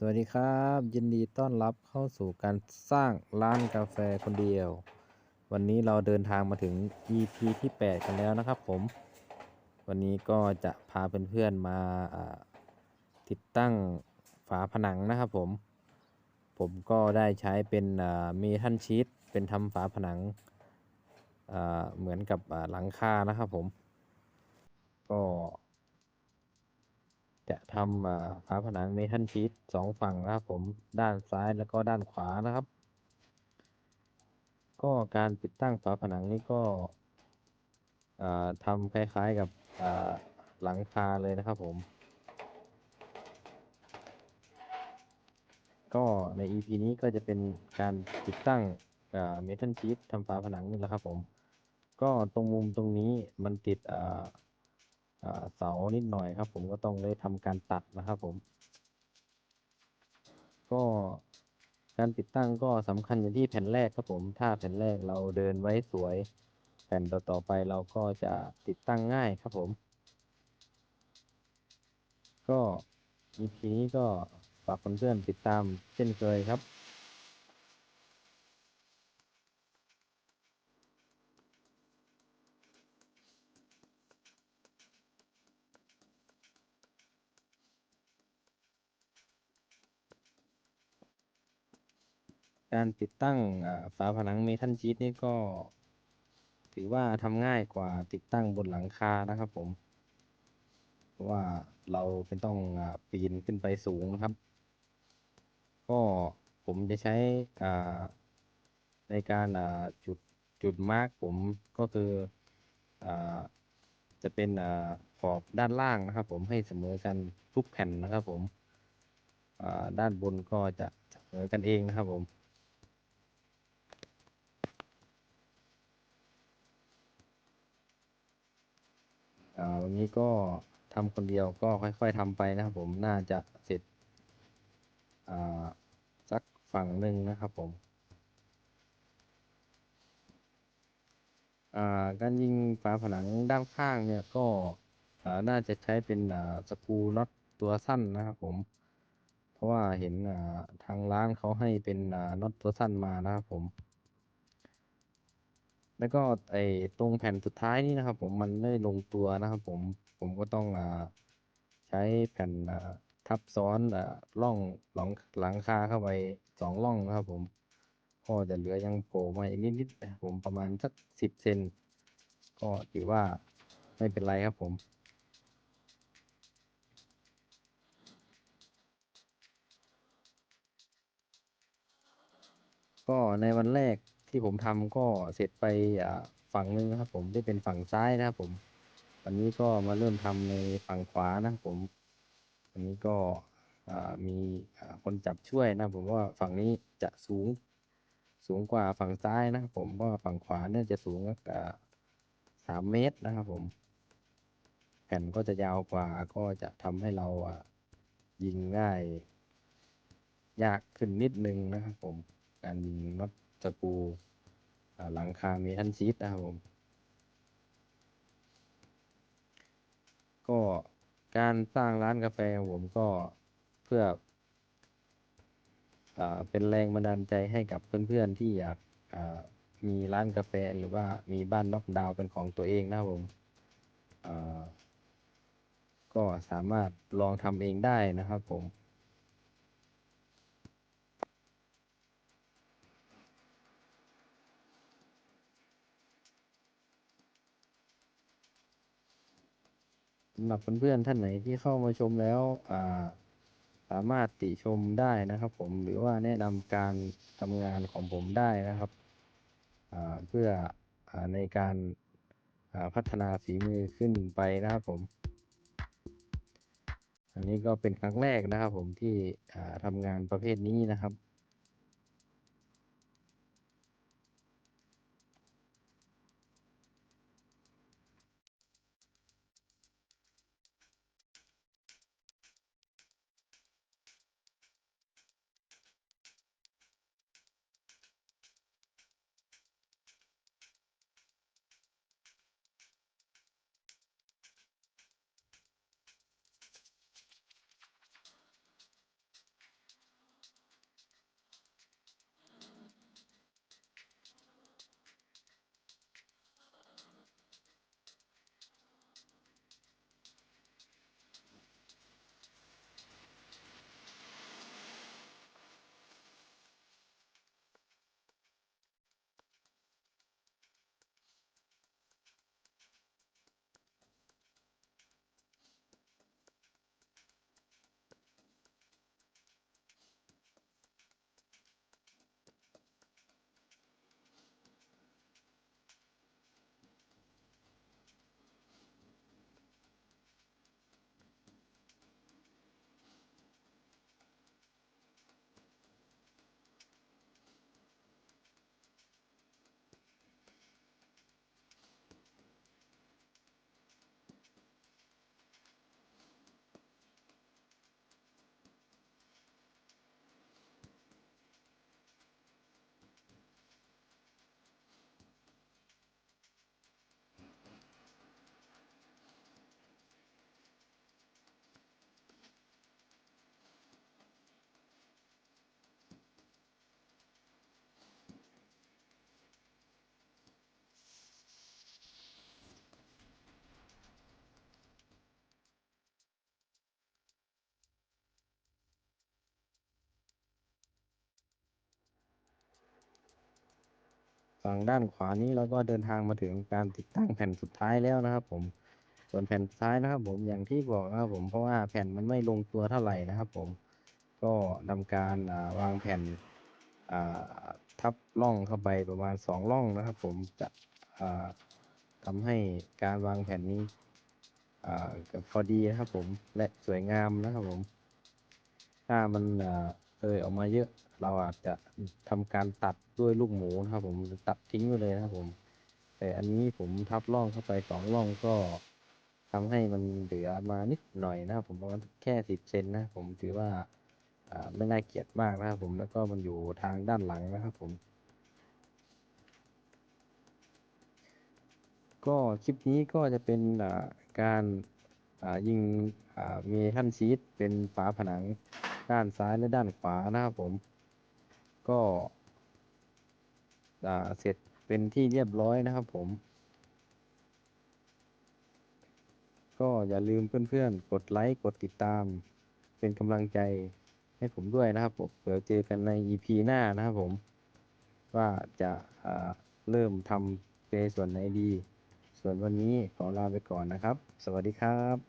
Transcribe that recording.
สวัสดีครับ ยินดีต้อนรับเข้าสู่การสร้างร้านกาแฟคนเดียว วันนี้เราเดินทางมาถึง EP ที่ 8 กันแล้วนะครับผม วันนี้ก็จะพาเพื่อนๆมาอ่าติดตั้งฝาผนังนะครับผม ผมก็ได้ใช้เป็นเมทัลชีตเป็นทำฝาผนังเหมือนกับหลังคานะครับผม ก็ จะทำฝาผนังเมทัลชีตสองฝั่งนะครับผมด้านซ้ายแล้วก็ด้านขวานะครับ ก็การติดตั้งฝาผนังนี้ก็ทำคล้ายๆกับหลังคาเลยนะครับผม ก็ใน EP นี้ก็จะเป็นการติดตั้งเมทัลชีตทำฝาผนังนี่แหละครับผม ก็ตรงมุมตรงนี้มันติดอ่า เสานิดหน่อยครับ ผมก็ต้องได้ทำการตัดนะครับผม ก็การติดตั้งก็สำคัญอย่างที่แผ่นแรกครับผม ถ้าแผ่นแรกเราเดินไว้สวย แผ่นต่อๆไปเราก็จะติดตั้งง่ายครับผม ก็ EP นี้ก็ฝากเพื่อนๆติดตามเช่นเคยครับ การติดตั้งอ่าฝาผนังเมทัลชีตนี่ก็ ถือว่าทำง่ายกว่าติดตั้งบนหลังคานะครับผม เพราะว่าเราเป็นต้องปีนขึ้นไปสูงนะครับ ก็ผมจะใช้ในการจุดจุดมาร์กผมก็คืออจะเป็นขอบด้านล่างนะครับ ผมให้เสมอกันทุกแผ่นนะครับ ผมด้านบนก็จะเสมอกันเองนะครับผม วันนี้ก็ทำคนเดียวก็ค่อย ๆทำไปนะครับผมน่าจะเสร็จอ่าสักฝั่งหนึ่งนะครับผมการยิงฝาผนังด้านข้างเนี่ยก็น่าจะใช้เป็นสกรูน็อตตัวสั้นนะครับผม เพราะว่าเห็นทางร้านเขาให้เป็นน็อตตัวสั้นมานะครับผม แล้วก็ไอ้ตรงแผ่นสุดท้ายนี่นะครับ ผมมันไม่ลงตัวนะครับ ผมผมก็ต้องอ่าใช้แผ่นอ่าทับซ้อนอ่าร่องหลังหลังคาเข้าไปสองร่องนะครับ ผมก็จะเหลือยังโผล่มาอีกนิดๆนะครับผมประมาณสักสิบเซนก็ถือว่าไม่เป็นไรครับผมก็ในวันแรก ที่ผมทำก็เสร็จไปฝั่งหนึ่งนะครับผมที่เป็นฝั่งซ้ายนะครับผมวันนี้ก็มาเริ่มทำในฝั่งขวานะครับผมวันนี้ก็มีคนจับช่วยนะครับผมว่าฝั่งนี้จะสูงสูงกว่าฝั่งซ้ายนะครับผมว่าฝั่งขวาเนี่ยจะสูงกว่าสามเมตรนะครับผม แผ่นก็จะยาวกว่าก็จะทำให้เราอะยิงง่ายยากขึ้นนิดนึงนะครับผมการยิงน็อต สกรูหลังคาเมทัลชีตนะครับผม ก็การสร้างร้านกาแฟของผมก็เพื่ออเป็นแรงบันดาลใจให้กับเพื่อนๆที่อยากมีร้านกาแฟหรือว่ามีบ้านน็อกดาวน์เป็นของตัวเองนะครับผมก็สามารถลองทำเองได้นะครับผม สำหรับเพื่อนๆท่านไหนที่เข้ามาชมแล้วอ่าสามารถติชมได้นะครับ ผมหรือว่าแนะนำการทำงานของผมได้นะครับเพื่ออในการาพัฒนาฝีมือขึ้นไปนะครับผม อันนี้ก็เป็นครั้งแรกนะครับผมที่อ่าทำงานประเภทนี้นะครับ ฝั่งด้านขวานี้เราก็เดินทางมาถึงการติดตั้งแผ่นสุดท้ายแล้วนะครับ ผม ส่วนแผ่นสุดท้ายนะครับ ผมอย่างที่บอกนะครับผมเพราะว่าแผ่นมันไม่ลงตัวเท่าไหร่นะครับ ผม ก็ทำการวางแผ่นทับร่องเข้าไปประมาณสองร่องนะครับ ผมจะทำให้การวางแผ่นนี้พอดีนะครับ ผมและสวยงามนะครับผม ถ้ามัน เลยออกมาเยอะ เราอาจจะทำการตัดด้วยลูกหมูนะครับ ผมตัดทิ้งไปเลยนะครับผม แต่อันนี้ผมทับร่องเข้าไปสองร่องก็ทำให้มันเหลือมานิดหน่อยนะครับ ผมประมาณแค่สิบเซนนะผมถือว่าไม่น่าเกลียดมากนะครับ ผมแล้วก็มันอยู่ทางด้านหลังนะครับ ผม ก็คลิปนี้ก็จะเป็นการยิงเมทันชีตเป็นฝาผนัง ด้านซ้ายและด้านขวานะครับผม ก็เสร็จเป็นที่เรียบร้อยนะครับผม ก็อย่าลืมเพื่อนๆ กดไลค์กดติดตาม เป็นกำลังใจให้ผมด้วยนะครับผมเดี๋ยวเจอกันใน EP หน้านะครับผม ว่าจะเริ่มทำในส่วนไหนดี ส่วนวันนี้ขอลาไปก่อนนะครับ สวัสดีครับ